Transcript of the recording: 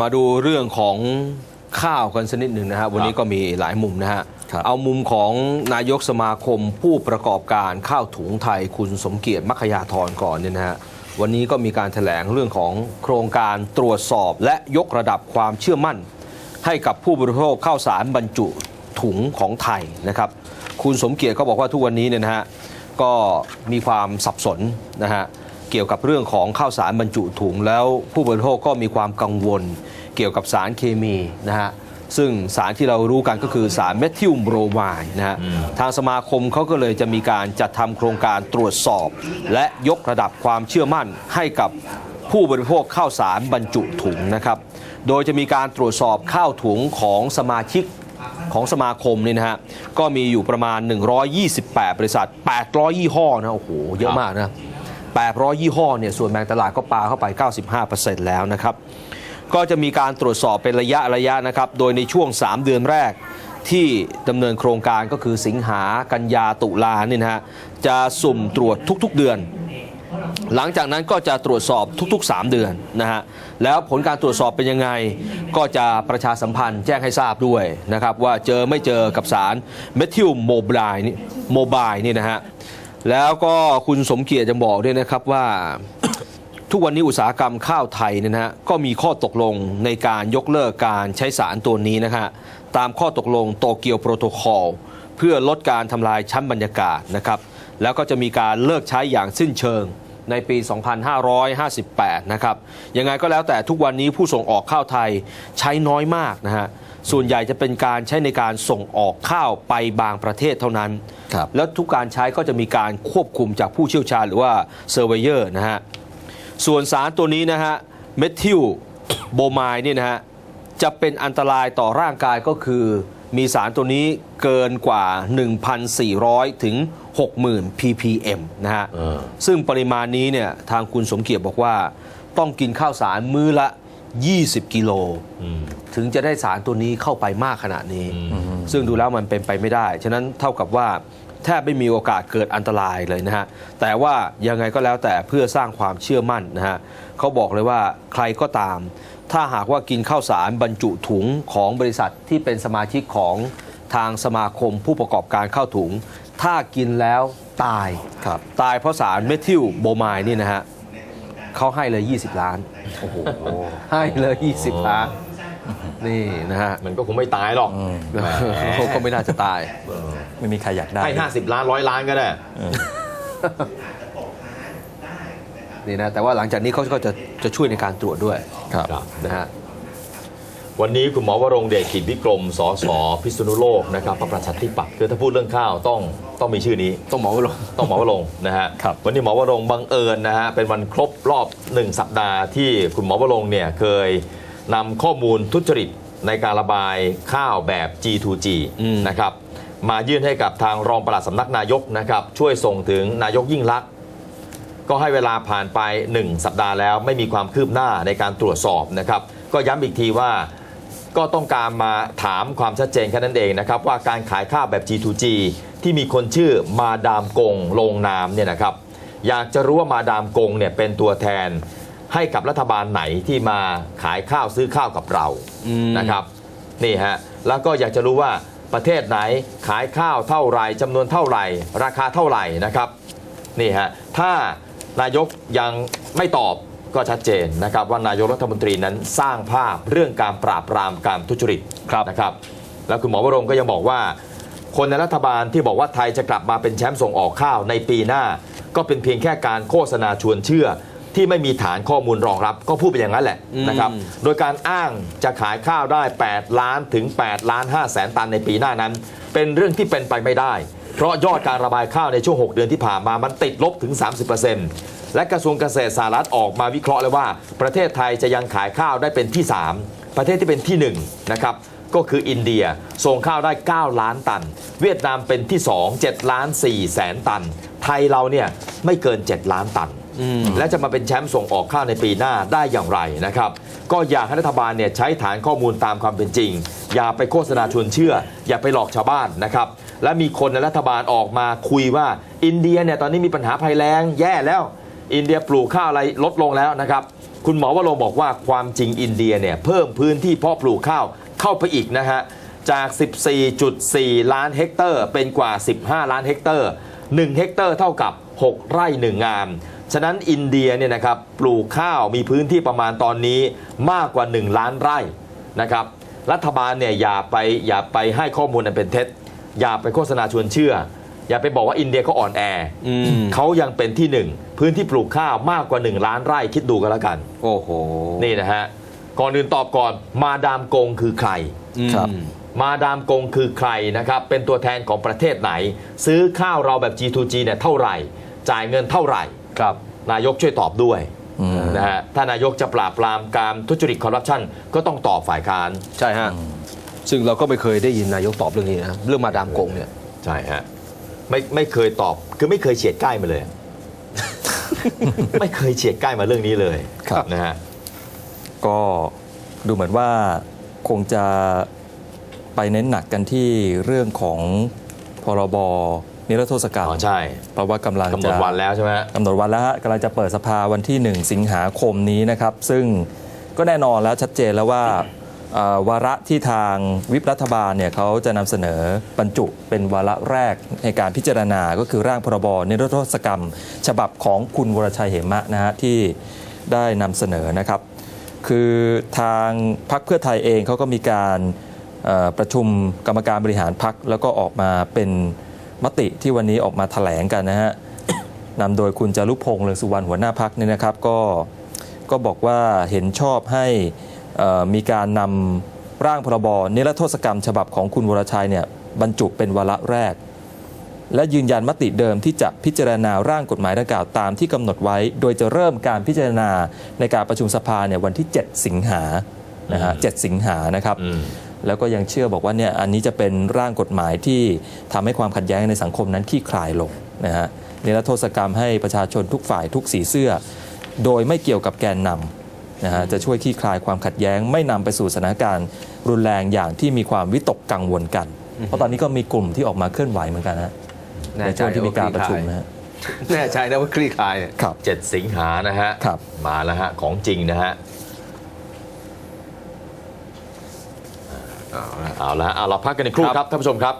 มาดูเรื่องของข้าวกันสักนิดหนึ่งนะฮะวันนี้ก็มีหลายมุมนะฮะครับเอามุมของนายกสมาคมผู้ประกอบการข้าวถุงไทยคุณสมเกียรติมัคคยาธรก่อนเนี่ยนะฮะ วันนี้ก็มีการแถลงเรื่องของโครงการตรวจสอบและยกระดับความเชื่อมั่น ให้กับผู้บริโภคข้าวสารบรรจุถุงของไทยนะครับ คุณสมเกียรติก็บอกว่าทุกวันนี้เนี่ยนะฮะก็มีความสับสนนะฮะ เกี่ยวกับเรื่องของข้าวสารบรรจุถุงแล้วผู้บริโภคก็มีความกังวลเกี่ยวกับสารเคมีนะฮะซึ่งสารที่เรารู้กันก็คือสารเมทิลโบรไมด์นะฮะทางสมาคมเขาก็เลยจะมีการจัดทำโครงการตรวจสอบ และยกระดับความเชื่อมั่นให้กับผู้บริโภคข้าวสารบรรจุถุงนะครับ โดยจะมีการตรวจสอบข้าวถุงของสมาชิกของสมาคมนี่นะฮะ ก็มีอยู่ประมาณ 128 บริษัท 800 ยี่ห้อนะ โอ้โห เยอะมากนะ 800 ยี่ห้อเนี่ยส่วนแบ่งตลาดก็ปาเข้าไป 95%แล้วนะครับ ก็จะมีการตรวจสอบเป็นระยะระยะนะครับ โดยในช่วง 3 เดือนแรกที่ดำเนินโครงการก็คือสิงหากันยาตุลาเนี่ยนะฮะจะสุ่มตรวจทุกๆเดือน หลังจากนั้นก็จะตรวจสอบทุกๆ 3 เดือนนะฮะแล้วผลการตรวจสอบเป็นยังไง ก็จะประชาสัมพันธ์แจ้งให้ทราบด้วยนะครับ ว่าเจอไม่เจอกับสารเมทิลโมบายนี่โมบายนี่นะฮะ แล้วก็คุณสมเกียรติจะบอกด้วยนะครับว่า ทุกวันนี้อุตสาหกรรมข้าวไทยเนี่ยนะฮะก็มีข้อตกลงในการยกเลิกการใช้สารตัวนี้นะฮะตามข้อตกลงโตเกียวโปรโตคอลเพื่อลดการทำลายชั้นบรรยากาศนะครับแล้วก็จะมีการเลิกใช้อย่างสิ้นเชิง ในปี 2558 นะครับ ยังไงก็แล้วแต่ทุกวันนี้ผู้ส่งออกข้าวไทยใช้น้อยมากนะฮะ ส่วนใหญ่จะเป็นการใช้ในการส่งออกข้าวไปบางประเทศเท่านั้นครับแล้วทุกการใช้ก็จะมีการควบคุมจากผู้เชี่ยวชาญหรือว่าเซอร์เวเยอร์นะฮะ ส่วนสารตัวนี้นะฮะ เมทิลโบไมด์เนี่ยนะฮะ จะเป็นอันตรายต่อร่างกายก็คือมีสารตัวนี้ เกินกว่า 1,400 ถึง 60,000 ppm นะฮะเออซึ่งปริมาณนี้เนี่ยทางคุณสมเกียรติบอกว่า ต้องกินข้าวสารมื้อละ 20 กิโลอืมถึงจะได้สารตัวนี้เข้าไปมากขนาดนี้ ซึ่งดูแล้วมันเป็นไปไม่ได้ ฉะนั้นเท่ากับว่าแทบไม่มีโอกาสเกิดอันตรายเลยนะฮะ แต่ว่ายังไงก็แล้วแต่เพื่อสร้างความเชื่อมั่นนะฮะเขาบอกเลยว่าใครก็ตาม ถ้าหากว่ากินข้าวสารบรรจุถุงของบริษัทที่เป็นสมาชิกของ ทางสมาคมผู้ประกอบการข้าวถุง ถ้ากินแล้วตายครับตายเพราะสารเมทิลโบไมด์นี่นะฮะเขาให้เลย 20 ล้านโอ้โหให้เลย 20 ล้าน นี่นะฮะมันก็คงไม่ตายหรอกอืมเขาก็ไม่น่าจะตาย ไม่มีใครอยากได้ ให้ 50 ล้านร้อยล้านก็ได้นี่นะแต่ว่าหลังจากนี้เขาก็จะจะช่วยในการตรวจด้วยครับครับนะฮะ วันนี้คุณหมอวรงค์เดชกิจวิกรม สสพิษณุโลกนะครับพรรคประชาธิปัตย์คือถ้าพูดเรื่องข้าวต้องต้องมีชื่อนี้ ต้องหมอวรงค์ต้องหมอวรงค์นะฮะครับวันนี้หมอวรงค์บังเอิญนะฮะเป็นวันครบรอบ1สัปดาห์ที่คุณหมอวรงค์เนี่ยเคยนำข้อมูลทุจริตในการระบายข้าวแบบ G2G อืมนะครับมายื่นให้กับทางรองปลัดสำนักนายกนะครับช่วยส่งถึงนายกยิ่งลักษณ์ก็ให้เวลาผ่านไป 1 สัปดาห์แล้วไม่มีความคืบหน้าในการตรวจสอบนะครับก็ย้ำอีกทีว่า ก็ต้องการมาถามความชัดเจนแค่นั้นเองนะครับ ว่าการขายข้าวแบบ G2G ที่มีคนชื่อมาดามกงลงนามเนี่ยนะครับอยากจะรู้ว่ามาดามกงเนี่ยเป็นตัวแทนให้กับรัฐบาลไหนที่มาขายข้าวซื้อข้าวกับเราอืมนะครับนี่ฮะแล้วก็อยากจะรู้ว่าประเทศไหนขายข้าวเท่าไหร่จำนวนเท่าไหร่ ราคาเท่าไหร่นะครับนี่ฮะถ้านายกยังไม่ตอบ ก็ชัดเจนนะครับว่านายกรัฐมนตรีนั้นสร้างภาพเรื่องการปราบปรามการทุจริตครับนะครับ แล้วคุณหมอวรงค์ก็ยังบอกว่า คนในรัฐบาลที่บอกว่าไทยจะกลับมาเป็นแชมป์ส่งออกข้าวในปีหน้า ก็เป็นเพียงแค่การโฆษณาชวนเชื่อ ที่ไม่มีฐานข้อมูลรองรับ ก็พูดไปอย่างนั้นแหละนะครับอืมโดยการอ้างจะขายข้าวได้ 8 ล้านถึง8ล้าน5แสนตันในปีหน้านั้น เป็นเรื่องที่เป็นไปไม่ได้ เพราะยอดการระบายข้าวในช่วง 6 เดือนที่ผ่านมามันติดลบถึง 30% และกระทรวงเกษตรสหรัฐออกมาวิเคราะห์เลยว่า ประเทศไทยจะยังขายข้าวได้เป็นที่ 3 ประเทศที่เป็นที่1นะครับก็คืออินเดียส่งข้าวได้ 9 ล้านตัน เวียดนามเป็นที่ 2 7 ล้าน4แสนตัน ไทยเราเนี่ยไม่เกิน 7 ล้านตันอืมและจะมาเป็นแชมป์ส่งออกข้าวในปีหน้าได้อย่างไรนะครับ ก็อยากให้รัฐบาลเนี่ยใช้ฐานข้อมูลตามความเป็นจริง อย่าไปโฆษณาชวนเชื่อ อย่าไปหลอกชาวบ้านนะครับ และมีคนในรัฐบาลออกมาคุยว่า อินเดียเนี่ยตอนนี้มีปัญหาภัยแล้งแย่แล้ว อินเดียปลูกข้าวอะไรลดลงแล้วนะครับ คุณหมอวโรบอกว่าความจริงอินเดียเนี่ยเพิ่มพื้นที่เพาะปลูกข้าวเข้าไปอีกนะฮะจาก 14.4 ล้านเฮกเตอร์ เป็นกว่า 15 ล้านเฮกเตอร์ 1 เฮกเตอร์เท่ากับ 6 ไร่ 1 งาน ฉะนั้นอินเดียเนี่ยนะครับปลูกข้าวมีพื้นที่ประมาณตอนนี้มากกว่า 1 ล้านไร่นะครับ รัฐบาลเนี่ยอย่าไปอย่าไปให้ข้อมูลอันเป็นเท็จ อย่าไปโฆษณาชวนเชื่อ อย่าไปบอกว่าอินเดียเขาอ่อนแออืมเขายังเป็นที่หนึ่งพื้นที่ปลูกข้าวมากกว่า 1 ล้านไร่คิดดูกันแล้วกัน โอ้โห นี่นะฮะ ก่อนอื่นตอบก่อนมาดามกงคือใครครับอืมมาดามกงคือใครนะครับ เป็นตัวแทนของประเทศไหน ซื้อข้าวเราแบบ G2G เนี่ยเท่าไหร่ จ่ายเงินเท่าไหร่ครับ นายกช่วยตอบด้วยอืมนะฮะถ้านายกจะปราบปรามการทุจริตคอร์รัปชันก็ต้องตอบฝ่ายค้านใช่ฮะซึ่งเราก็ไม่เคยได้ยินนายกตอบเรื่องนี้นะเรื่องมาดามกงเนี่ยใช่ฮะ ไม่ไม่เคยตอบ คือไม่เคยเฉียดใกล้มาเลย ไม่เคยเฉียดใกล้มาเรื่องนี้เลยครับ นะฮะ ก็ดูเหมือนว่าคงจะไปเน้นหนักกันที่เรื่องของพรบนิรโทษกรรมอ๋อใช่ เพราะว่ากำลังกำหนจะดวันแล้วใช่ไหมฮะ กำหนดวันแล้วฮะกำลังจะเปิดสภาวันที่ 1 สิงหาคมนี้นะครับ ซึ่งก็แน่นอนแล้วชัดเจนแล้วว่าเอ่อ วาระที่ทางวิปรัฐบาลเนี่ยเขาจะนำเสนอบรรจุเป็นวาระแรกในการพิจารณาก็คือร่างพรบนิรโทษกรรม ฉบับของคุณวรชัยเหมะนะฮะที่ได้นำเสนอนะครับ คือทางพรรคเพื่อไทยเองเขาก็มีการประชุมกรรมการบริหารพรรคแล้วก็ออกมาเป็นมติที่วันนี้ออกมาแถลงกันนะฮะนำโดยคุณจารุพงษ์เลืองสุวรรณหัวหน้าพักเนี่ยนะครับ ก็ก็บอกว่าเห็นชอบให้ มีการนำร่างพรบนิรโทษกรรม ฉบับของคุณวรชัยเนี่ยบรรจุเป็นวาระแรก และยืนยันมติเดิมที่จะพิจารณาร่างกฎหมายดังกล่าวตามที่กำหนดไว้ โดยจะเริ่มการพิจารณาในการประชุมสภาเนี่ยวันที่ 7 สิงหานะฮะ7สิงหานะครับอืมแล้วก็ยังเชื่อบอกว่าเนี่ยอันนี้จะเป็นร่างกฎหมายที่ทำให้ความขัดแย้งในสังคมนั้นคลี่คลายลงนะฮะนิรโทษกรรมให้ประชาชนทุกฝ่ายทุกสีเสื้อ โดยไม่เกี่ยวกับแกนนำ นะฮะจะช่วยคลี่คลายความขัดแย้ง ไม่นำไปสู่สถานการณ์รุนแรงอย่างที่มีความวิตกกังวลกัน เพราะตอนนี้ก็มีกลุ่มที่ออกมาเคลื่อนไหวเหมือนกันนะแน่ในใจช่วงที่มีการประชุมว่าคลี่คลายนะฮะแน่ใจนะว่าคลี่คลายเนี่ยครับ7สิงหานะฮะครับมาแล้วฮะของจริงนะฮะเอาละเอาละฮะเอาเราพักกันในครู่ครับครับท่านผู้ชมครับ